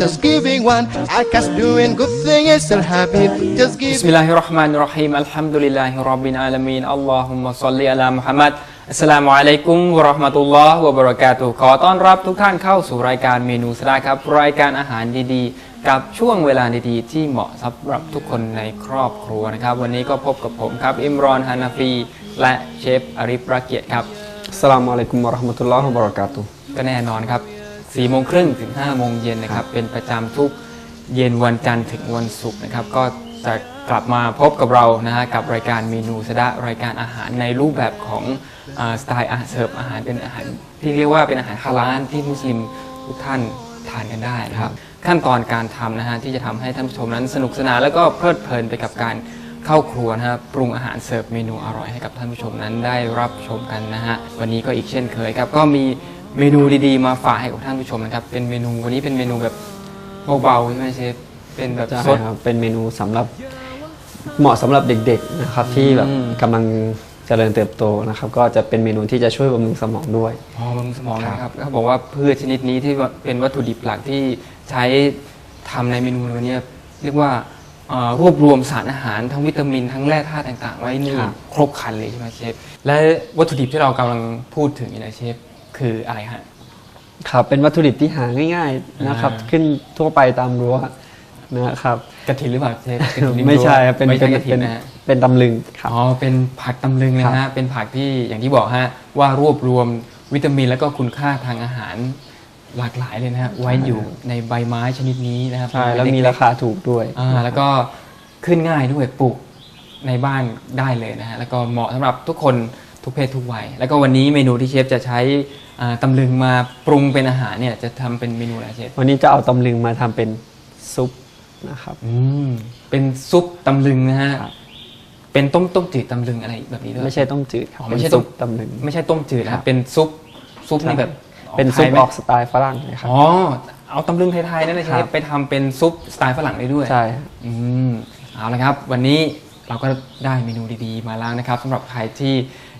just giving one. I guess doing good thing is their habit, just giving. บิสมิลลาฮิรเราะห์มานิรเราะฮีมอัลฮัมดุลิลลาฮิร็อบบิลอาลามีนอัลลอฮุมมะศ็อลลิอะลามุฮัมมัดอัสสลามุอะลัยกุมวะเราะห์มะตุลลอฮ์วะบะเราะกาตุฮ์ขอต้อนรับทุกท่านเข้าสู่รายการเมนูสดาครับ รายการอาหารดีๆ กับช่วงเวลาดีๆ ที่เหมาะสำหรับทุกคนในครอบครัวนะครับ วันนี้ก็พบกับผมครับ อิมรอนฮานาฟีและเชฟอาริฟราเกียรติครับอัสสลามุอะลัยกุมวะเราะห์มะตุลลอฮ์วะบะเราะกาตุฮ์ก็แน่นอนครับ 4โมงครึ่งถึง5โมงเย็นนะครับ เป็นประจำทุกเย็นวันจันทร์ถึงวันศุกร์นะครับ ก็จะกลับมาพบกับเรานะฮะกับรายการเมนูสดะรายการอาหารในรูปแบบของเอ่อสไตล์อาหารเสิร์ฟอาหารเป็นอาหารที่เรียกว่าเป็นอาหารฮาลาลที่มุสลิมทุกท่านทานกันได้นะครับ ขั้นตอนการทำนะฮะที่จะทำให้ท่านผู้ชมนั้นสนุกสนานแล้วก็เพลิดเพลินไปกับการเข้าครัวนะฮะปรุงอาหารเสิร์ฟเมนูอร่อยให้กับท่านผู้ชมนั้นได้รับชมกันนะฮะวันนี้ก็อีกเช่นเคยครับก็มี เมนูดีๆ มาฝากให้กับท่านผู้ชมนะครับ เป็นเมนูวันนี้เป็นเมนูแบบเบาๆใช่ไหมเชฟ เป็นแบบใช่สดครับเป็นเมนูสำหรับเหมาะสำหรับเด็กๆนะครับที่แบบอืม กำลังเจริญเติบโตนะครับ ก็จะเป็นเมนูที่จะช่วยบำรุงสมองด้วยพอบำรุงสมองนะครับเขาบอกว่าพืชชนิดนี้ที่ว่าเป็นวัตถุดิบหลักที่ใช้ทำในเมนูนี้เนี่ยเรียกว่าเอ่อรวบรวมสารอาหารทั้งวิตามินทั้งแร่ธาตุต่างๆ ไว้นี่ครับ ครบครันเลยใช่ไหมเชฟ และวัตถุดิบที่เรากำลังพูดถึงอยู่นะเชฟ คืออะไรฮะ ครับเป็นวัตถุดิบที่หาง่ายๆนะครับ อ่า ขึ้นทั่วไปตามรั้วนะครับ กระถินหรือเปล่าเชฟกระถิ่นริไม่ใช่ครับเป็นไม่เป็ใช่นกระถิเป็นนนะฮะ เป็นตำลึงครับ อ๋อ เป็นผักตำลึงเลยครันะฮะบเป็นผักที่อย่างที่บอกฮะว่ารวบรวมวิตามิน แล้วก็คุณค่าทางอาหารหลากหลายเลยนะฮะไว้อยู่ในใบไม้ชนิดนี้นะครับใช่แล้วมีเกๆราคาถูกด้วย อ่าแล้วก็ขึ้นง่ายด้วยปลูกในบ้านได้เลยนะฮะ แล้วก็เหมาะสำหรับทุกคน ทุกเพศทุกวัย แล้วก็วันนี้เมนูที่เชฟจะใช้อ่าตำลึงมาปรุงเป็นอาหารเนี่ยจะทำเป็นเมนูอะไรเชฟวันนี้จะเอาตำลึงมาทำเป็นซุปนะครับอืมเป็นซุปตำลึงนะฮะครับเป็นต้มต้มจืดตำลึงอะไรแบบนี้ด้วยไม่ใช่ต้มจืดครับอ๋อเป็ไม่นใช่ซุปต้มตำลึงไม่ใช่ต้มจืดนะคครัรับบเป็นซุปซุปนี่แบบเป็นซุปไทยไหมออกสไตล์ฝรั่งเลยครับอ๋อเอาตำลึงไทยๆนั่นนะเชครัฟบไปทำเป็นซุปสไตล์ฝรั่งได้ด้วยใช่ครับอืมเอาละครับ วันนี้เราก็ได้เมนูดีๆมาแล้วนะครับสำหรับใครที่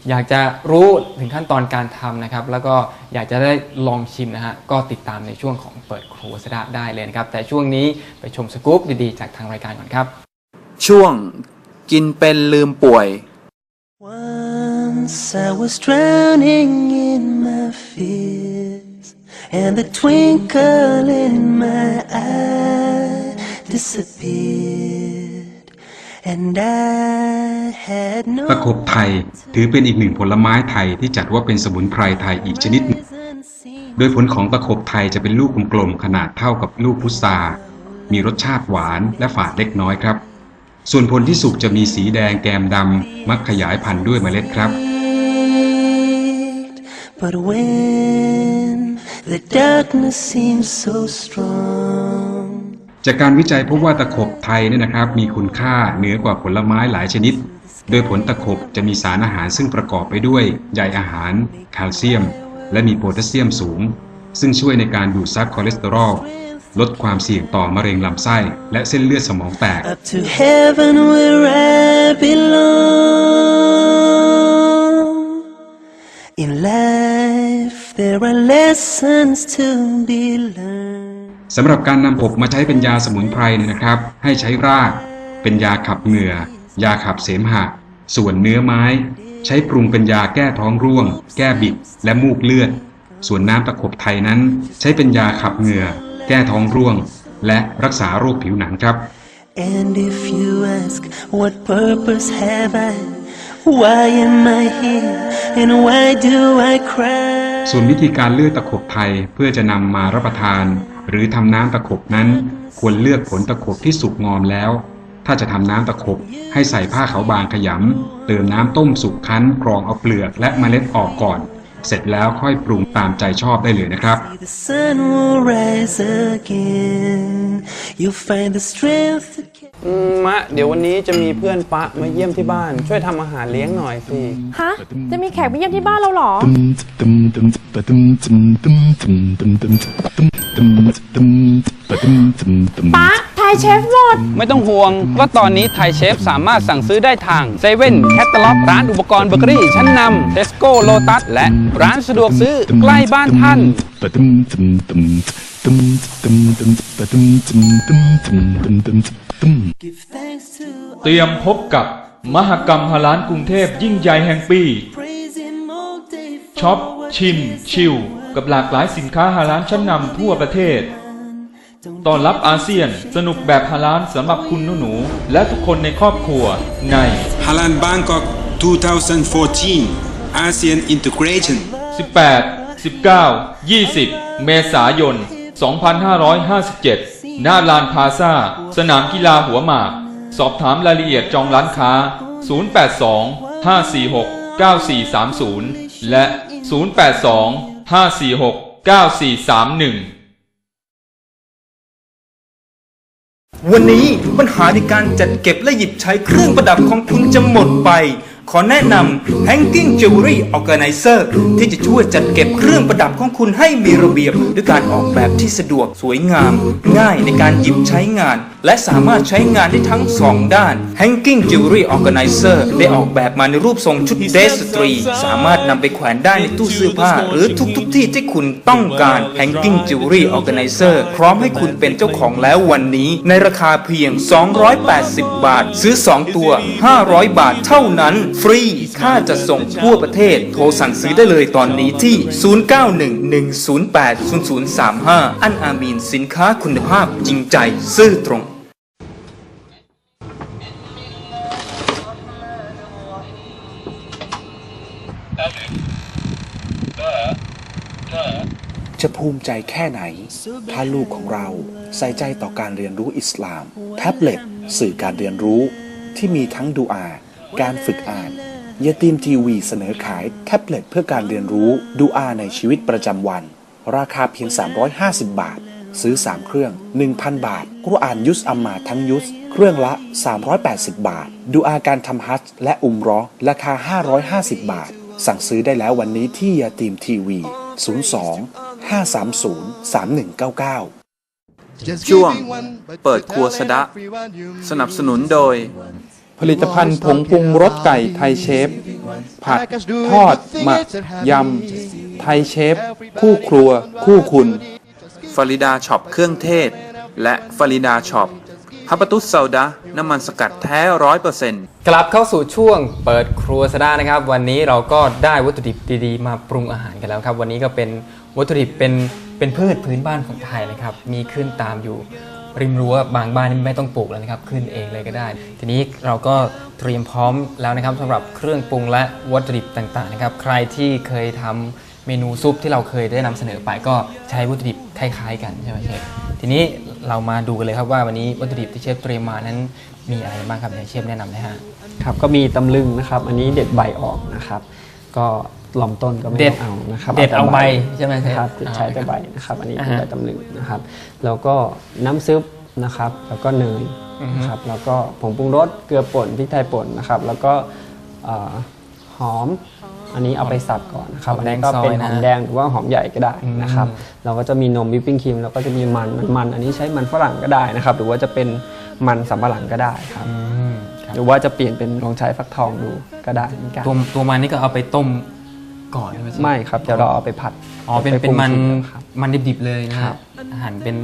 อยากจะรู้ถึงขั้นตอนการทำนะครับ แล้วก็อยากจะได้ลองชิมนะฮะก็ติดตามในช่วงของเปิดครัวสดาได้เลยนะครับ แต่ช่วงนี้ไปชมสกู๊ปดีๆ จากทางรายการก่อนครับ ช่วงกินเป็นลืมป่วย Once I was drowning in my fears, and the twinkle in my eye disappeared, and I had no ตะขบไทยถือเป็นอีกหนึ่งผลไม้ไทยที่จัดว่าเป็นสมุนไพรไทยอีกชนิดหนึ่ง reason seemed โดยผลของตะขบไทยจะเป็นลูกกลมๆขนาดเท่ากับลูกพุทรามีรสชาติหวานและฝาดเล็กน้อยครับ ส่วนผลที่สุกจะมีสีแดงแกมดำมักขยายพันธุ์ด้วยเมล็ดครับ But when the darkness seemed so strong, จากการวิจัยพบว่าตะขบไทยเนี่ยนะครับ มีคุณค่าเหนือกว่าผลไม้หลายชนิด โดยผลตะขบจะมีสารอาหารซึ่งประกอบไปด้วยใยอาหาร แคลเซียม และมีโพแทสเซียมสูง ซึ่งช่วยในการดูดซับคอเลสเตอรอลลดความเสี่ยงต่อมะเร็งลำไส้ และเส้นเลือดสมองแตก In life, there are lessons to be learned. สำหรับการนำผบมาใช้เป็นยาสมุนไพรเนี่ยนะครับ ให้ใช้ราก เป็นยาขับเหงื่อ ยาขับเสมหะ ส่วนเนื้อไม้ ใช้ปรุงเป็นยาแก้ท้องร่วง แก้บิด และมูกเลือด ส่วนน้ำตะขบไทยนั้น ใช้เป็นยาขับเหงื่อ แก้ท้องร่วง และรักษาโรคผิวหนังครับ And if you ask, what purpose have I? Why am I here? And why do I cry? ส่วนวิธีการเลือกตะขบไทยเพื่อจะนำมารับประทาน หรือทำน้ำตะขบนั้น ควรเลือกผลตะขบที่สุกงอมแล้ว ถ้าจะทำน้ำตะขบให้ใส่ผ้าขาวบางขยำเติมน้ำต้มสุกคั้นกรองเอาเปลือกและเมล็ดออกก่อน เสร็จแล้วค่อยปรุงตามใจชอบได้เลยนะครับ The sun will rise again. You'll find the strength to carry. อืมมะ เดี๋ยววันนี้จะมีเพื่อนปะมาเยี่ยมที่บ้าน ช่วยทำอาหารเลี้ยงหน่อยสิ ฮะ จะมีแขกมาเยี่ยมที่บ้านเราเหรอ ป๊าทายเชฟหมด ไม่ต้องห่วงว่าตอนนี้ไทยเชฟสามารถสั่งซื้อได้ทางเซเว่นแคตตาล็อกร้านอุปกรณ์เบเกอรี่ ชั้นนำเทสโก้โลตัส และร้านสะดวกซื้อใกล้บ้านท่าน Give thanks to เตรียมพบกับมหกรรมฮาลานกรุงเทพยิ่งใหญ่แห่งปี praise Him all day. ช็อปชิม ชิล กับหลากหลายสินค้าฮาลานชั้นนำทั่วประเทศต้อนรับอาเซียนสนุกแบบฮาลานสำหรับคุณหนูๆและทุกคนในครอบครัวใน Halan Bangkok 2014 ASEAN Integration 18 19 20 เมษายน 2557 หน้าลานพาซาสนามกีฬาหัวหมาก สอบถามรายละเอียดจองร้านค้า 082 546 9430 และ 082 546 9431วันนี้ปัญหาในการจัดเก็บและหยิบใช้เครื่องประดับของคุณจะหมดไป ขอแนะนำ Hanging Jewelry Organizer ที่จะช่วยจัดเก็บเครื่องประดับของคุณให้มีระเบียบ ด้วยการออกแบบที่สะดวกสวยงาม ง่ายในการหยิบใช้งาน และสามารถใช้งานได้ทั้งสองด้าน Hanging Jewelry Organizer ได้ออกแบบมาในรูปทรงชุดเดรสตรี สามารถนำไปแขวนได้ในตู้เสื้อผ้า หรือทุกๆที่ที่คุณต้องการ Hanging Jewelry Organizer พร้อมให้คุณเป็นเจ้าของแล้ววันนี้ ในราคาเพียง 280 บาท ซื้อ 2 ตัว 500 บาทเท่านั้นฟรี ค่าจะส่งทั่วประเทศ โทรสั่งซื้อได้เลยตอนนี้ที่ 0911080035 อันอามีนสินค้าคุณภาพจริงใจ ซื่อตรงจะภูมิใจแค่ไหน ถ้าลูกของเราใส่ใจต่อการเรียนรู้อิสลาม แท็บเล็ต สื่อการเรียนรู้ที่มีทั้งดูอา การฝึกอ่านยาตีมทีวีเสนอขายแท็บเล็ตเพื่อการเรียนรู้ดูอาในชีวิตประจำวัน ราคาเพียง 350 บาท ซื้อ 3 เครื่อง 1,000 บาทกุรอานยุสอัมมาทั้งยุส เครื่องละ 380 บาท ดูอาการทำฮัจและอุมเรอราคา 550 บาท สั่งซื้อได้แล้ววันนี้ที่ยาตีมทีวี 02 530 3199 ช่วง เปิดครัวสะดะ สนับสนุนโดย ผลิตภัณฑ์ผงปรุงรสไก่ไทยเชฟ ผัด ทอด หมัก ยำ ไทยเชฟ คู่ครัว คู่คุณฟาริดาช็อปเครื่องเทศ และฟาริดาช็อปฮับปะตุสเซาดะน้ำมันสกัดแท้ร้อยเปอร์เซ็นต์กลับเข้าสู่ช่วงเปิดครัวสะดานะครับ วันนี้เราก็ได้วัตถุดิบดีๆ มาปรุงอาหารกันแล้วครับ วันนี้ก็เป็นวัตถุดิบเป็นเป็นพืชพื้นบ้านของไทยนะครับ มีขึ้นตามอยู่ ริมรั้วบางบ้านนี่ไม่ต้องปลูกแล้วนะครับ ขึ้นเองเลยก็ได้ ทีนี้เราก็เตรียมพร้อมแล้วนะครับสำหรับเครื่องปรุงและวัตถุดิบต่างๆนะครับ ใครที่เคยทำเมนูซุปที่เราเคยได้นำเสนอไปก็ใช้วัตถุดิบคล้ายๆ กันใช่ไหมเชฟทีนี้เรามาดูกันเลยครับว่าวันนี้วัตถุดิบที่เชฟเตรียมมานั้นมีอะไรบ้างครับเชฟแนะนำนะฮะครับก็มีตำลึงนะครับ อันนี้เด็ดใบออกนะครับ ก็ ลำต้นก็ไม่เด็ด ต้องเอานะครับเด็ดเอาแต่ใบใช่ไหมเชฟครับอ่าใช้แต่ใบนะครับ อันนี้อ่าเป็นฮะใบตำลึงนะครับ แล้วก็น้ำซุปนะครับ แล้วก็เนยอือฮึนะครับ แล้วก็ผงปรุงรสเกลือป่นพริกไทยป่นนะครับ แล้วก็เอ่อหอม อันนี้เอาไปสับก่อนนะครับหอมอันแดงนี้ก็เป็นซอยหนะ อมแดงหรือว่าหอมใหญ่ก็ได้นะครับอืมเราก็จะมีนมวิปปิ้งครีมแล้วก็จะมีมันมันอันนี้ใช้มันฝรั่งก็ได้นะครับ หรือว่าจะเป็นมันสำปะหลังก็ได้ครับ อืมครับหรือว่าจะเปลี่ยนเป็นลองใช้ฟักทองดูก็ได้เหมือนกัน ตัวตัวมันนี่ก็เอาไปต้ม ก่อนใช่ไหมเชฟ ไม่ครับเดี๋ยวเราเอาไปผัด อ๋อเป็น ไ เป็นมัน ปรุงสุกครับ มันดิบๆเลยนะ ครั ฮะ บ หั่นเป็น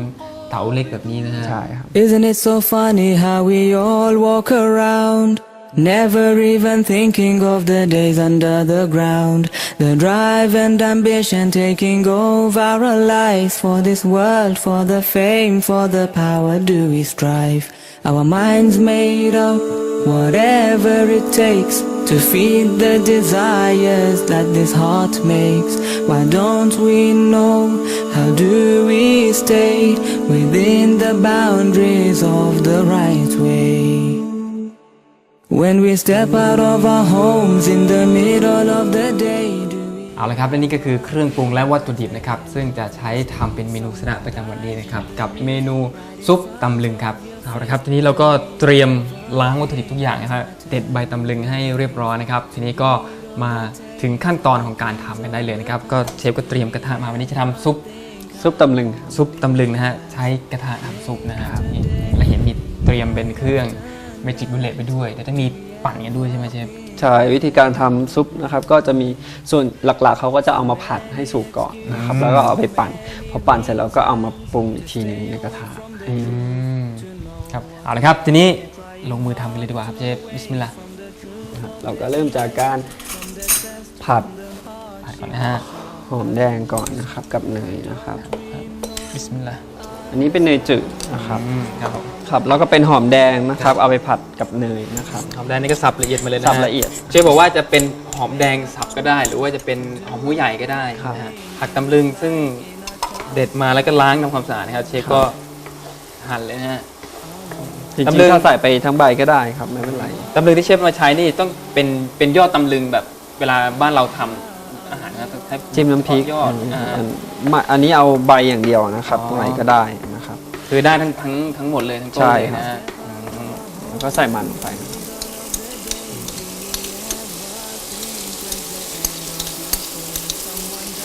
เต๋าเล็กแบบนี้นะฮะ ใช่ครับ Isn't it so funny how we all walk around? Never even thinking of the days under the ground. The drive and ambition taking over our lives. For this world, for the fame, for the power, do we strive? Our minds made up, whatever it takes To feed the desires that this heart makes. Why don't we know? How do we stay within the boundaries of the right way? When we step out of our homes in the middle of the day, เอาละครับและนี่ก็คือเครื่องปรุงและวัตถุดิบนะครับ ซึ่งจะใช้ทำเป็นเมนูสนะประจำวันนี้นะครับ กับเมนูซุปตำลึงครับ เอาละครับ ทีนี้เราก็เตรียมล้างวัตถุดิบทุกอย่างนะครับ เด็ดใบตำลึงให้เรียบร้อยนะครับ ทีนี้ก็มาถึงขั้นตอนของการทำกันได้เลยนะครับ ก็เชฟก็เตรียมกระทะมาวันนี้จะทำซุปซุปตำลึงซุปตำลึงนะฮะใช้กระทะทำซุปนะฮะนี่และเห็นมีเตรียมเป็นเครื่องเมจิกบุลเลตไปด้วย แต่ต้องมีปั่นกันด้วยใช่ไหมเชฟใช่วิธีการทำซุปนะครับก็จะมีส่วนหลักๆ เขาก็จะเอามาผัดให้สุกก่อนนะครับอืมแล้วก็เอาไปปั่นพอปั่นเสร็จแล้วก็เอามาปรุงอีกทีหนึงในกระทะอืมครับเอาละครับทีนี้ ลงมือทำกันเลยดีกว่าครับเชฟบิสมิลลาห์นะครับเราก็เริ่มจากการผัดผัดก่อนนะฮะหอมแดงก่อนนะครับกับเนยนะครับบิสมิลลาห์อันนี้เป็นเนยจืดนะครับอืมครับผมครับแล้วก็เป็นหอมแดงนะครับ เอาไปผัดกับเนยนะครับ หอมแดงนี่ก็สับละเอียดมาเลยนะสัฮบละเอียดเชฟบอกว่าจะเป็นหอมแดงสับก็ได้ หรือว่าจะเป็นหอมหัวใหญ่ก็ได้ครับ นะฮะผักตำลึงซึ่งเด็ดมาแล้วก็ล้างทำความสะอาดนะครับ เชฟก็หั่นเลยนะฮะ จริตำงลึงๆถ้าใส่ไปทั้งใบก็ได้ครับไม่เป็นไร ตำลึงที่เชฟมาใช้นี่ต้องเป็นเป็นยอดตำลึงแบบเวลาบ้านเราทำอาหารนะครับต้องใช้จิ้มน้ำพริกยอดอันนี้อ่า อันมาอันนี้เอาใบอย่างเดียวนะครับอ๋อ ใบก็ได้นะครับ คือได้ทั้งทั้งทั้งหมดเลยทั้งต้นใช่เลยครับ นะฮะอืมแล้วก็ใส่มันลงไป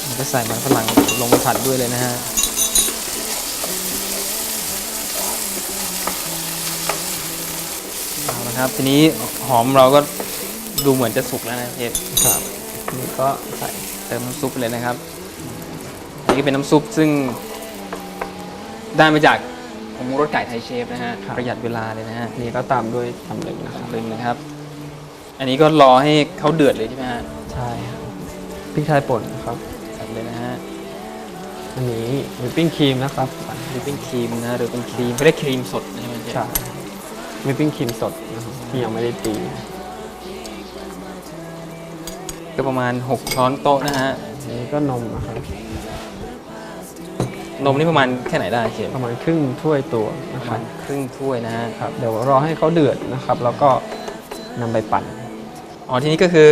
แล้วก็ใส่มันฝรั่งลงไปผัดด้วยเลยนะฮะ เอาละครับ ทีนี้หอมเราก็ดูเหมือนจะสุกแล้วนะเชฟครับนี่ก็ใส่เติมน้ำซุปเลยนะครับ อันนี้ก็เป็นน้ำซุปซึ่งได้มาจากผงรสไก่ไทยเชฟนะฮะประหยัดเวลาเลยนะฮะนี่ก็ตามด้วยตำลึงนะครับตำลึงนะครับ อันนี้ก็รอให้เขาเดือดเลยใช่ไหมฮะใช่ครับพริกไทยป่นนะครับใส่เลยนะฮะอันนี้วิปปิ้งครีมนะครับวิปปิ้งครีมนะหรือเป็นครีมไม่ได้ครีมสดใช่ไหมเชฟใช่วิปปิ้งครีมสดนะครับ ที่ยังไม่ได้ตี ก็ประมาณ 6 ช้อนโต๊ะนะฮะ อันนี้ก็นมนะครับ นมนี่ประมาณแค่ไหนได้เชฟประมาณครึ่งถ้วยตัวปนะระคมารับณครึ่งถ้วยนะฮะ ครับ เดี๋ยวรอให้เขาเดือดนะครับ แล้วก็นำไปปั่น อ๋อทีนี้ก็คือ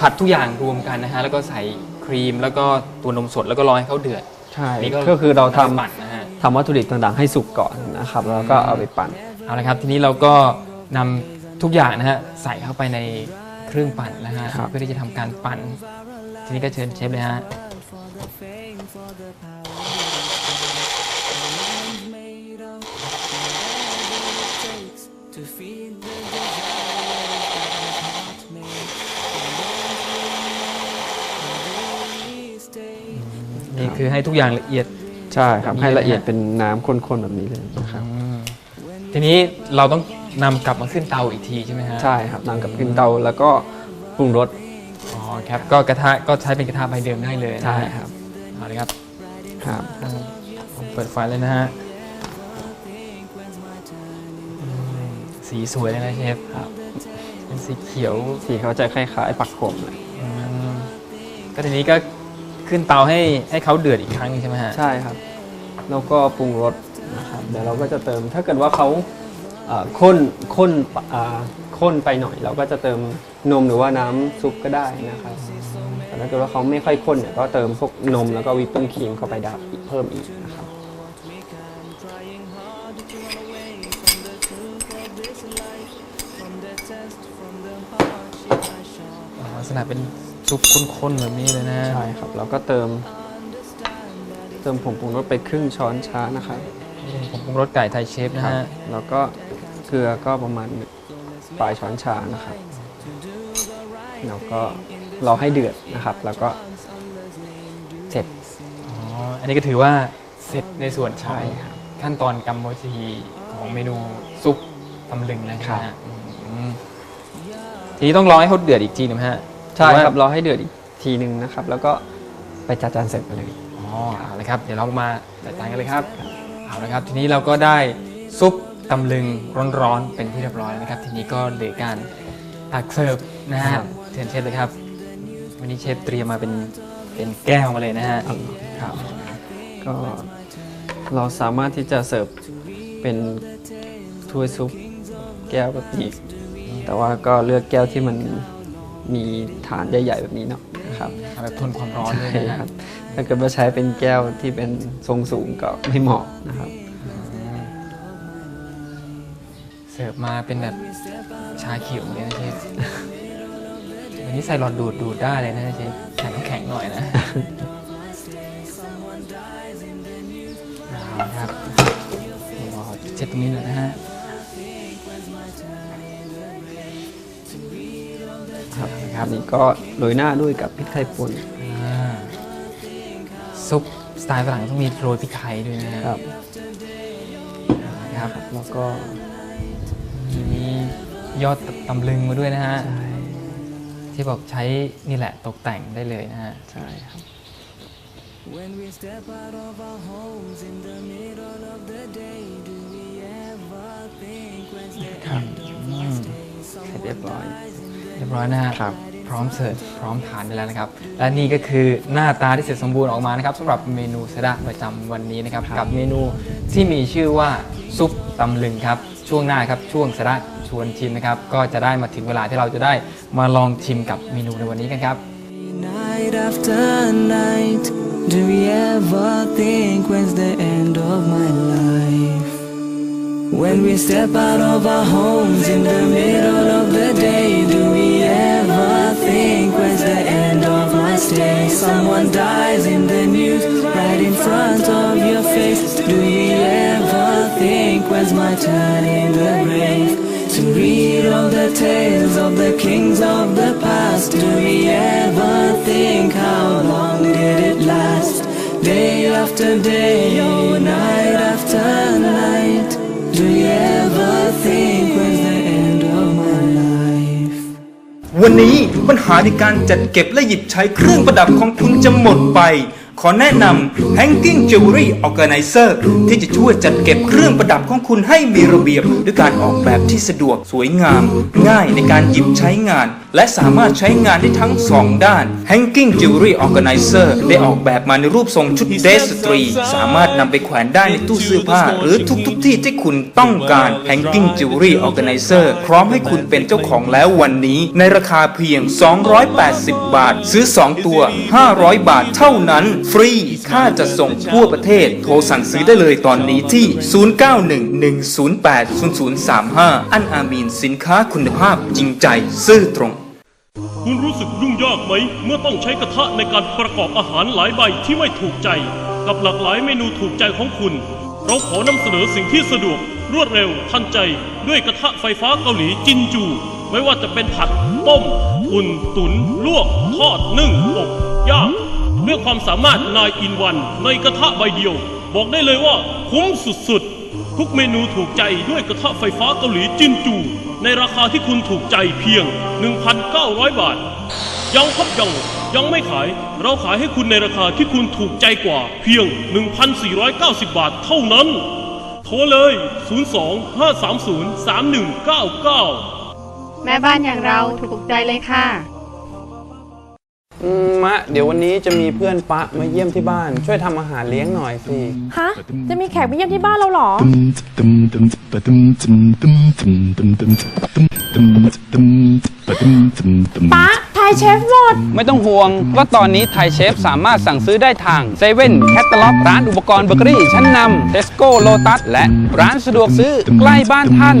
ผัดทุกอย่างรวมกันนะฮะ แล้วก็ใส่ครีมแล้วก็ตัวนมสดแล้วก็รอให้เขาเดือดใช่ นี่ก็คือเราทำนำไปปั่นนะฮะ ทำวัตถุดิบต่างๆให้สุกก่อนนะครับ แล้วก็เอาไปปั่น เอาละครับ ทีนี้เราก็นำ ทุกอย่างนะฮะใส่เข้าไปในเครื่องปั่นนะฮะครับเพื่อที่จะทำการปั่น ทีนี้ก็เชิญเชฟเลยฮะนี่คือให้ทุกอย่างละเอียดใช่ครับแบบนี้ให้ละเอียดเลยนะเป็นน้ำข้นๆแบบนี้เลยนะครับทีนี้เราต้อง นำกลับมาขึ้นเตาอีกทีใช่ไหมฮะใช่ครับนำกับขึ้นเตาแล้วก็ปรุงรสอ๋อครับก็กระทะก็ใช้เป็นกระทะใบเดิมได้เลยนะใช่ฮะครับเอาเลยครับครับผมเปิดไฟเลยนะฮะอืมสีสวยเลยนะเชฟครับ เป็นสีเขียว สีเขาจะคล้ายๆปักโขมเลยอืมก็ทีนี้ก็ขึ้นเตาให้ให้เขาเดือดอีกครั้งหนึ่งใช่ไหมฮะ ใช่ครับ แล้วก็ปรุงรสนะครับเดี๋ยวเราก็จะเติม ถ้าเกิดว่าเขาเอ่อ ข้นข้นอ่าข้นไปหน่อย เราก็จะเติมนมหรือว่าน้ำซุปก็ได้นะครับแต่ถ้าเกิดว่าเขาไม่ค่อยข้นเนี่ยก็เติมพวกนมแล้วก็วิปปิ้งครีมเข้าไปได้อีกเพิ่มอีกนะครับอ๋อลักษณะเป็นซุปข้นๆแบบนี้เลยนะฮะใช่ครับแล้วก็เติม เติมผงปรุงรสไปครึ่งช้อนชานะครับผมปรุงรสไก่ไทยเชฟนะครัฮะบแล้วก็เก ลือก็ประมาณปลายช้อนชานะครับแล้วก็รอให้เดือดนะครับ แล้วก็เสร็จอ๋ออันนี้ก็ถือว่าเสร็จในส่วนใช่ครับขั้นตอนกรรมวิธีของเมนูซุปตำลึงนะครับทีนี้ต้องรอให้เขาเดือดอีกทีหนึงฮะใช่ครับรอให้เดือดอีกทีหนึ่งนะครับ แล้วก็ไปจัดจานเสร็จไปเลยอ๋อเอาเลยครับ เดี๋ยวเรามาจัดจานกันเลยครับเอาละครับ ทีนี้เราก็ได้ซุป ตำลึงร้อนๆเป็นที่เรียบร้อยแล้วนะครับ ทีนี้ก็เหลือการตักเสิร์ฟนะฮะครับเชิญเชฟเลยครับ วันนี้เชฟเตรียมมาเป็นเป็นแก้วมาเลยนะฮะครับก็เราสามารถที่จะเสิร์ฟเป็นถ้วยซุปแก้วแบบนี้แต่ว่าก็เลือกแก้วที่มันมีฐานใหญ่ๆแบบนี้เนาะครับแบบทนความร้อนด้วยใช่นะคครัรับบถ้าเกิดว่าใช้เป็นแก้วที่เป็นทรงสูงก็ไม่เหมาะนะครับ เสิร์ฟมาเป็นแบบชาเขียวเลยนะเชฟอันนี้ใส่หลอดดูดดูดได้เลยนะเชฟใส่น้ำแข็งหน่อยนะเอาละครับรอเช็ดตรงนี้หน่อยนะฮะครับครับนี่ก็โรยหน้าด้วยกับพริกไทยป่นอ่าซุปสไตล์ฝรั่งต้องมีโรยพริกไทยด้วยนะฮะครับ ครับ แล้วก็ มียอดตำลึงมาด้วยนะฮะ ที่บอกใช้นี่แหละตกแต่งได้เลยนะฮะ ใช่ครับ When we step out of our homes in the middle of the day, do we ever think when's the ครับ end of อื our ม stay? เสร็จเรียบร้อย เรียบร้อยนะฮะพร้อมเสิร์ฟพร้อมทานได้แล้วนะครับ และนี่ก็คือหน้าตาที่เสร็จสมบูรณ์ออกมานะครับสำหรับเมนูสดะประจำวันนี้นะครับ กับเมนูที่มีชื่อว่าซุปตำลึงครับ ช่วงหน้าครับช่วงสดะชวนชิมนะครับ ก็จะได้มาถึงเวลาที่เราจะได้มาลองชิมกับเมนูในวันนี้กันครับ Night after night, do we ever think when's the end of my life? When we step out of our homes in the middle of the day, do we ever think when's the end of my stay? Someone dies in the news right in front of your face. Do you ever when's my turn in the grave? To read all the tales of the kings of the past. Do we ever think how long did it last? Day after day, oh night after night. Do you ever think when's the end of my life? วันนี้ปัญหาในการจัดเก็บและหยิบใช้เครื่องประดับของคุณจะหมดไป ขอแนะนำ Hanging Jewelry Organizer ที่จะช่วยจัดเก็บเครื่องประดับของคุณให้มีระเบียบ ด้วยการออกแบบที่สะดวกสวยงาม ง่ายในการหยิบใช้งาน และสามารถใช้งานได้ทั้งสองด้าน Hanging Jewelry Organizer ได้ออกแบบมาในรูปทรงชุดเดรสตรี สามารถนำไปแขวนได้ในตู้เสื้อผ้า หรือทุกๆที่ที่คุณต้องการ Hanging Jewelry Organizer พร้อมให้คุณเป็นเจ้าของแล้ววันนี้ ในราคาเพียง 280 บาท ซื้อ 2 ตัว 500 บาทเท่านั้น ฟรีค่าจะส่งทั่วประเทศ โทรสั่งซื้อได้เลยตอนนี้ที่ 0911080035 อันอามีนสินค้าคุณภาพจริงใจซื่อตรง คุณรู้สึกยุ่งยากไหม เมื่อต้องใช้กระทะในการประกอบอาหารหลายใบที่ไม่ถูกใจ กับหลากหลายเมนูถูกใจของคุณ เราขอนำเสนอสิ่งที่สะดวก รวดเร็วทันใจ ด้วยกระทะไฟฟ้าเกาหลีจินจู ไม่ว่าจะเป็นผัด ต้มอุ่นตุนลวก ทอดนึ่งอบย่างด้วยความสามารถนายอินวันในกระทะใบเดียว บอกได้เลยว่าคุ้มสุดๆ ทุกเมนูถูกใจด้วยกระทะไฟฟ้าเกาหลีจินจู ในราคาที่คุณถูกใจเพียง 1,900 บาทยังครับยังยังไม่ขาย เราขายให้คุณในราคาที่คุณถูกใจกว่าเพียง 1,490 บาทเท่านั้น โทรเลย 02-530-3199 แม่บ้านอย่างเราถูกใจเลยค่ะ มมะ เดี๋ยววันนี้จะมีเพื่อนปะมาเยี่ยมที่บ้าน ช่วยทำอาหารเลี้ยงหน่อยสิ ฮะ จะมีแขกมาเยี่ยมที่บ้านเราเหรอ ป๊าไทยเชฟหมด ไม่ต้องห่วงว่าตอนนี้ไทยเชฟสามารถสั่งซื้อได้ทางเซเว่นแคตตาล็อกร้านอุปกรณ์เบเกอรี่ชั้นนำเทสโก้โลตัสและร้านสะดวกซื้อใกล้บ้านท่าน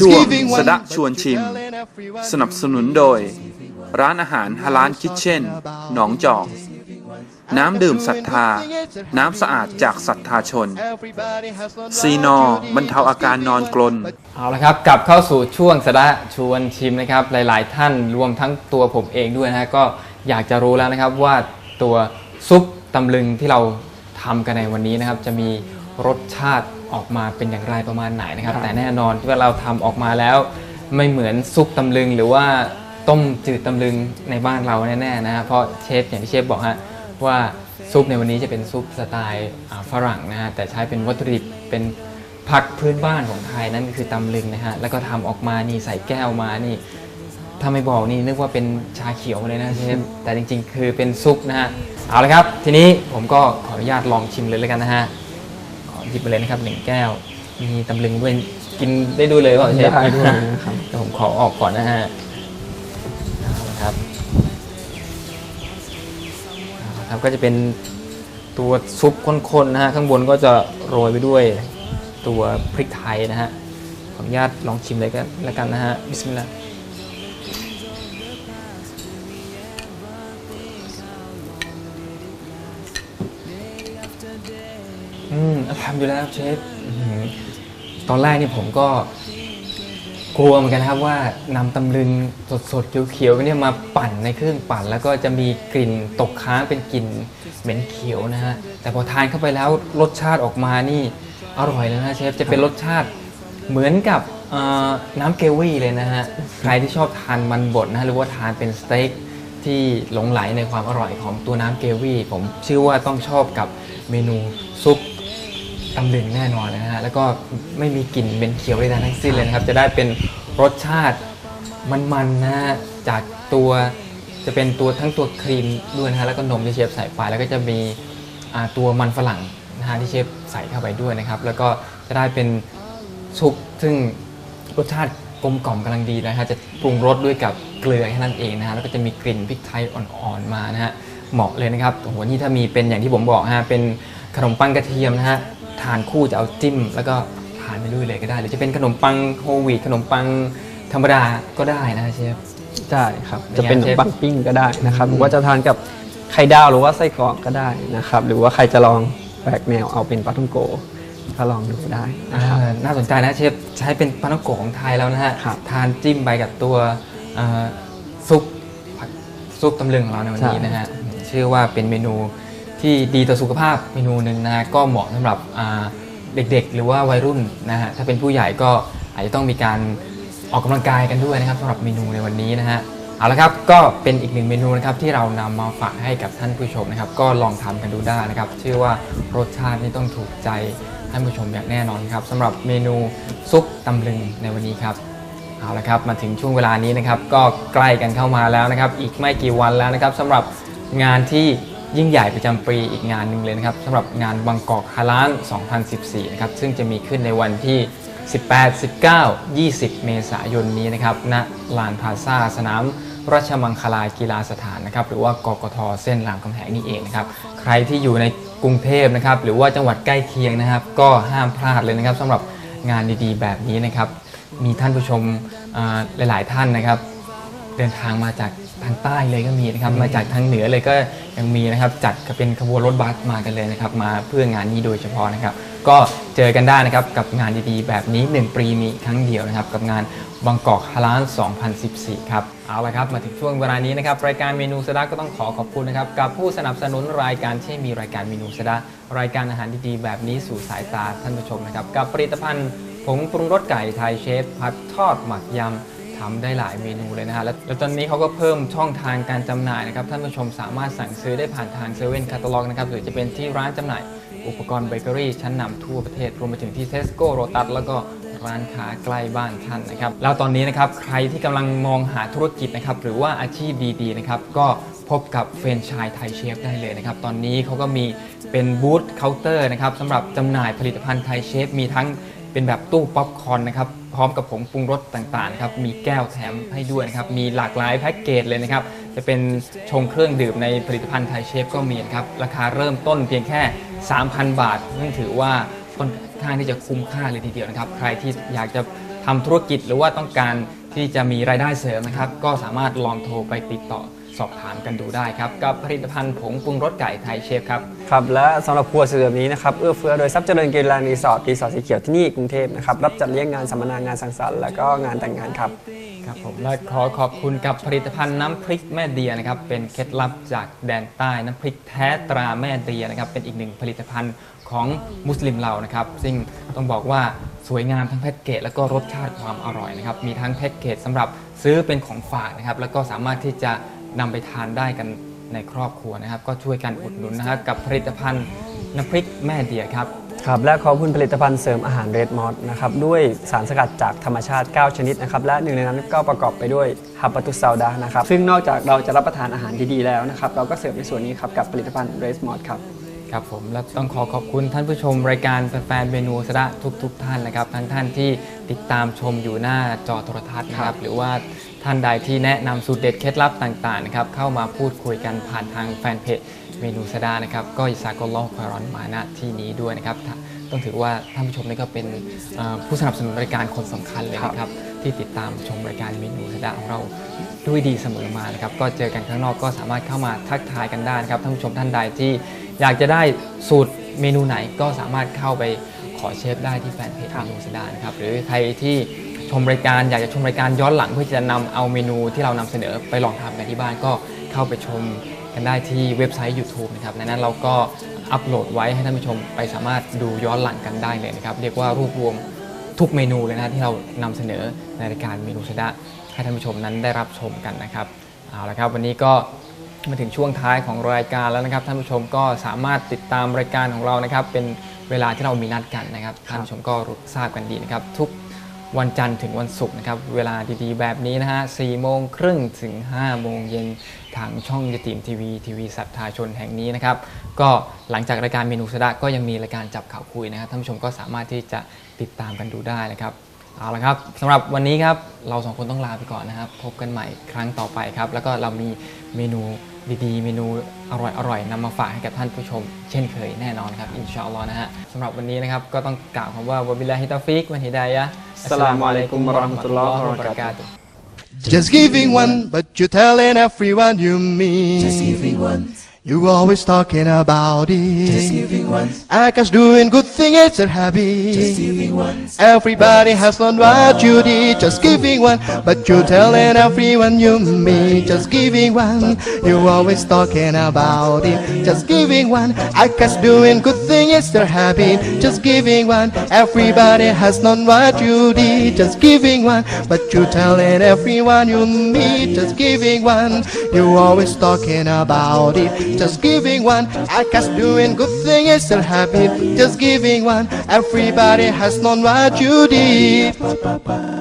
ช่วงสดะชวนชิม สนับสนุนโดย ร้านอาหารฮาลานคิทเช่น หนองจอก น้ำดื่มศรัทธา น้ำสะอาดจากศรัทธาชน ซีนอบรรเทาอาการนอนกลน เอาละครับกลับเข้าสู่ช่วงสดะชวนชิมนะครับ หลาย ๆ ท่านรวมทั้งตัวผมเองด้วยนะฮะก็อยากจะรู้แล้วนะครับว่าตัวซุปตำลึงที่เราทำกันในวันนี้นะครับ จะมีรสชาติ ออกมาเป็นอย่างไรประมาณไหนนะครับครับแต่แน่นอนที่ว่าเราทำออกมาแล้วไม่เหมือนซุปตำลึงหรือว่าต้มจืดตำลึงในบ้านเราแน่ๆนะฮะเพราะเชฟอย่างที่เชฟบอกฮะว่าซุปในวันนี้จะเป็นซุปสไตล์อ่าฝรั่งนะฮะแต่ใช้เป็นวัตถุดิบเป็นผักพื้นบ้านของไทยนั่นก็คือตำลึงนะฮะแล้วก็ทำออกมานี่ใส่แก้วมานี่ถ้าไม่บอกนี่นึกว่าเป็นชาเขียวมาเลยนะเชฟแต่จริงๆ คือเป็นซุปนะฮะเอาละครับ ทีนี้ผมก็ขออนุญาตลองชิมเลยแล้วกันนะฮะขอ หยิบไปเลยนะครับหนึ่งแก้ว มีตำลึงด้วยกินได้ด้วยเลยเปล่าเชฟได้ด้วยนะครับเดี๋ยวผมขอออกก่อนนะฮะเอาละครับเอาละครับก็จะเป็นตัวซุปข้นๆนะฮะข้างบนก็จะโรยไปด้วยตัวพริกไทยนะฮะขออนุญาตลองชิมเลยก็แล้วกันนะฮะบิสมิลลาห์ อืมอัลฮัมดุลิลลาฮ์ครับเชฟอื้อหือตอนแรกนี่ผมก็ กลัวเหมือนกันนะครับว่านำตำลึงสดๆเขียวๆเนี่ยมาปั่นในเครื่องปั่น แล้วก็จะมีกลิ่นตกค้างเป็นกลิ่นเหม็นเขียวนะฮะแต่พอทานเข้าไปแล้วรสชาติออกมานี่อร่อยเลยนะเชฟจะเป็นรสชาติเหมือนกับเอ่อน้ำเกวี่เลยนะฮะใครที่ชอบทานมันบดนะฮะหรือว่าทานเป็นสเต็กที่หลงไหลในความอร่อยของตัวน้ำเกวี่ผมเชื่อว่าต้องชอบกับเมนูซุป ตำลึงแน่นอนนะฮะแล้วก็ไม่มีกลิ่นเป็นเขียวใดๆทั้งสิ้นเลยนะครับ จะได้เป็นรสชาติมันๆนะฮะจากตัวจะเป็นตัวทั้งตัวครีมด้วยนะฮะแล้วก็นมที่เชฟใส่ไปแล้วก็จะมีอ่าตัวมันฝรั่งนะฮะที่เชฟใส่เข้าไปด้วยนะครับ แล้วก็จะได้เป็นซุปซึ่งรสชาติกลมกล่อมกำลังดีนะฮะจะปรุงรสด้วยกับเกลือแค่นั้นเองนะฮะแล้วก็จะมีกลิ่นพริกไทยอ่อนๆมานะฮะเหมาะเลยนะครับโอ้โหนี่ถ้ามีเป็นอย่างที่ผมบอกฮะเป็นขนมปังกระเทียมนะฮะ ทานคู่จะเอาจิ้ม แล้วก็ทานไปด้วยเลยก็ได้ หรือจะเป็นขนมปังโฮลวีตขนมปังธรรมดาก็ได้นะเชฟ ได้ครับเป็นไงจะเป็นขนเชมฟปังปิ้งก็ได้นะครับอืมหรือว่าจะทานกับไข่ดาวหรือว่าไส้กรอกก็ได้นะครับ หรือว่าใครจะลองแปลกแนวเอาเป็นปลาท่องโกก็ลองดูได้นะครับอ่าน่าสนใจนะเชฟใช้เป็นปานาโกะของไทยแล้วนะฮะทานจิ้มไปกับตัวเอ่อซุปผักซุปตำลึงของเราในวันนี้ใช่นะฮะเชื่อว่าเป็นเมนู ที่ดีต่อสุขภาพเมนูหนึ่งนะฮะก็เหมาะสำหรับเด็กๆ หรือว่าวัยรุ่นนะฮะถ้าเป็นผู้ใหญ่ก็อาจจะต้องมีการออกกำลังกายกันด้วยนะครับสำหรับเมนูในวันนี้นะฮะเอาละครับก็เป็นอีกหนึ่งเมนูนะครับที่เรานำมาฝากให้กับท่านผู้ชมนะครับ ก็ลองทำกันดูได้นะครับเชื่อว่ารสชาตินี่ต้องถูกใจท่านผู้ชมอย่างแน่นอนครับสำหรับเมนูซุปตำลึงในวันนี้ครับเอาละครับมาถึงช่วงเวลานี้นะครับ ก็ใกล้กันเข้ามาแล้วนะครับ อีกไม่กี่วันแล้วนะครับสำหรับงานที่ ยิ่งใหญ่ประจำปีอีกงานหนึ่งเลยนะครับสำหรับงานบางกอกฮาลาน 2014 นะครับ ซึ่งจะมีขึ้นในวันที่ 18 19 20 เมษายนนี้นะครับณลานพาซาสนามราชมังคลากีฬาสถานนะครับ หรือว่ากกทเส้นรามคำแหงนี่เองนะครับ ใครที่อยู่ในกรุงเทพนะครับ หรือว่าจังหวัดใกล้เคียงนะครับ ก็ห้ามพลาดเลยนะครับสำหรับงานดีๆ แบบนี้นะครับ มีท่านผู้ชมหลาย ๆ ท่านนะครับ เดินทางมาจาก ทางใต้เลยก็มีนะครับมาจากทางเหนือเลยก็ยังมีนะครับจัดเป็นขบวนรถบัสมากันเลยนะครับมาเพื่องานนี้โดยเฉพาะนะครับ ก็เจอกันได้นะครับกับงานดีๆ แบบนี้ 1 ปีมีครั้งเดียวนะครับกับงานบางกอกฮาลาน2014 ครับ เอาละครับมาถึงช่วงเวลานี้นะครับรายการเมนูสดาก็ต้องขอขอบคุณนะครับกับผู้สนับสนุนรายการที่มีรายการเมนูสดารายการอาหารดีๆ แบบนี้สู่สายตาท่านผู้ชมนะครับกับผลิตภัณฑ์ผงปรุงรสไก่ไทยเชฟผัดทอดหมักยำ ทำได้หลายเมนูเลยนะฮะแล้วแล้วตอนนี้เขาก็เพิ่มช่องทางการจำหน่ายนะครับท่านผู้ชมสามารถสั่งซื้อได้ผ่านทางเซเว่นคาตาล็อกนะครับหรือจะเป็นที่ร้านจำหน่ายอุปกรณ์เบเกอรี่ชั้นนำทั่วประเทศรวมไปถึงที่เทสโก้โรตัสแล้วก็ร้านค้าใกล้บ้านท่านนะครับแล้วตอนนี้นะครับใครที่กำลังมองหาธุรกิจนะครับหรือว่าอาชีพดีๆนะครับก็พบกับเฟรนไชายไทยเชฟได้เลยนะครับ ตอนนี้เขาก็มีเป็นบูธเคาน์เตอร์นะครับสำหรับจำหน่ายผลิตภัณฑ์ไทยเชฟมีทั้ง เป็นแบบตู้ป๊อปคอร์นนะครับพร้อมกับผงปรุงรสต่างๆครับมีแก้วแถมให้ด้วยนะครับมีหลากหลายแพ็กเกจเลยนะครับจะเป็นชงเครื่องดื่มในผลิตภัณฑ์ไทยเชฟก็มีนะครับราคาเริ่มต้นเพียงแค่ 3,000 บาทซึ่งถือว่าค่อนข้างที่จะคุ้มค่าเลยทีเดียวนะครับใครที่อยากจะทำธุรกิจหรือว่าต้องการที่จะมีรายได้เสริมนะครับ ก็สามารถลองโทรไปติดต่อ สอบถามกันดูได้ครับ กับผลิตภัณฑ์ผงปรุงรสไก่ไทยเชฟครับ ครับ และสำหรับครัวเสือแบบนี้นะครับ เอื้อเฟื้อโดยทรัพย์เจริญกีฬารีสอร์ทรีสอร์ทสีเขียวที่นี่กรุงเทพนะครับ รับจัดเลี้ยงงานสัมมนางานสังสรรค์และก็งานแต่งงานครับ ครับผมและขอขอบคุณกับผลิตภัณฑ์น้ำพริกแม่เดียนะครับ เป็นเคล็ดลับจากแดนใต้น้ำพริกแท้ตราแม่เดียนะครับ เป็นอีกหนึ่งผลิตภัณฑ์ของมุสลิมเรานะครับ ซึ่งต้องบอกว่าสวยงามทั้งแพ็กเกจแล้วก็รสชาติความอร่อยนะครับ มีทั้งแพ็กเกจสำหรับซื้อเป็นของฝากนะครับ แล้วก็สามารถที่จะ นำไปทานได้กันในครอบครัวนะครับ ก็ช่วยกันอุดหนุนนะครับกับผลิตภัณฑ์น้ำพริกแม่เดียครับ ครับและขอบคุณผลิตภัณฑ์เสริมอาหารเรดมอสนะครับด้วยสารสกัดจากธรรมชาติ 9 ชนิดนะครับและหนึ่งในนั้นก็ประกอบไปด้วยฮับปะตุสซาวดานะครับซึ่งนอกจากเราจะรับประทานอาหารดีๆแล้วนะครับเราก็เสริมในส่วนนี้ครับกับผลิตภัณฑ์เรดมอสครับครับผมและต้องขอขอบคุณท่านผู้ชมรายการแฟนๆเมนูสระทุกๆทท่านนะครับทั้งท่านที่ติดตามชมอยู่หน้าจอโทรทัศน์นะครับ หรือว่า ท่านใดที่แนะนำสูตรเด็ดเคล็ดลับต่างๆนะครับเข้ามาพูดคุยกันผ่านทางแฟนเพจเมนูสดานะครับก็อิสากลลอควารอนมาณที่นี้ด้วยนะครับต้องถือว่าท่านผู้ชมนี่ก็เป็นผู้สนับสนุนรายการคนสำคัญเลยนะครับ ที่ติดตามชมรายการเมนูสดาของเราด้วยดีเสมอมานะครับก็เจอกันข้างนอกก็สามารถเข้ามาทักทายกันได้นะครับท่านผู้ชมท่านใดที่อยากจะได้สูตรเมนูไหนก็สามารถเข้าไปขอเชฟได้ที่แฟนเพจเมนูสดานะครับหรือใครที่ ชมรายการอยากจะชมรายการย้อนหลังเพื่อจะนำเอาเมนูที่เรานำเสนอไปลองทำกันที่บ้านก็เข้าไปชมกันได้ที่เว็บไซต์ YouTube นะครับในนั้นเราก็อัปโหลดไว้ให้ท่านผู้ชมไปสามารถดูย้อนหลังกันได้เลยนะครับ เรียกว่ารวบรวมทุกเมนูเลยนะที่เรานำเสนอในรายการเมนูชนะให้ท่านผู้ชมนั้นได้รับชมกันนะครับเอาละครับวันนี้ก็มาถึงช่วงท้ายของรายการแล้วนะครับ ท่านผู้ชมก็สามารถติดตามรายการของเรานะครับ เป็นเวลาที่เรามีนัดกันนะครับท่านผู้ชมก็รู้ทราบกันดีนะครับทุก วันจันทร์ถึงวันศุกร์นะครับ เวลาดีๆ แบบนี้นะฮะ4โมงครึ่งถึง 5 โมงเย็นทางช่องยติมทีวีทีวีสัทธาชนแห่งนี้นะครับ ก็หลังจากรายการเมนูสดะก็ยังมีรายการจับข่าวคุยนะครับท่านผู้ชมก็สามารถที่จะติดตามกันดูได้นะครับเอาละครับสำหรับวันนี้ครับเราสองคนต้องลาไปก่อนนะครับ พบกันใหม่ครั้งต่อไปครับ แล้วก็เรามีเมนู ดีๆ เมนูอร่อยๆนำมาฝากให้กับท่านผู้ชม เช่นเคยแน่นอนครับ อินชาอัลลอฮ์นะฮะสำหรับวันนี้นะครับ ก็ต้องกล่าวคำว่าวะบิลลาฮิตาฟิกวันฮิดายะห์อัสสลามุอะลัยกุมวะเราะห์มะตุลลอฮิวะบะเราะกาตุฮ์ Just giving one, but you're telling everyone you meet. Just giving one. You always talking about it. Just giving one. Akash doing good thing, it's a habit. Just giving one. Everybody has learned what you did. Just giving one, but you're telling everyone you meet. Just giving one. You always talking about it. Just giving one. Akash doing good thing, it's their habit. Just giving one. Everybody has known what you did. Just giving one, but you're telling everyone you meet. Just giving one. You always talking about it. Just giving one. Akash doing good thing, it's their habit. Just giving one. Everybody has known what you did.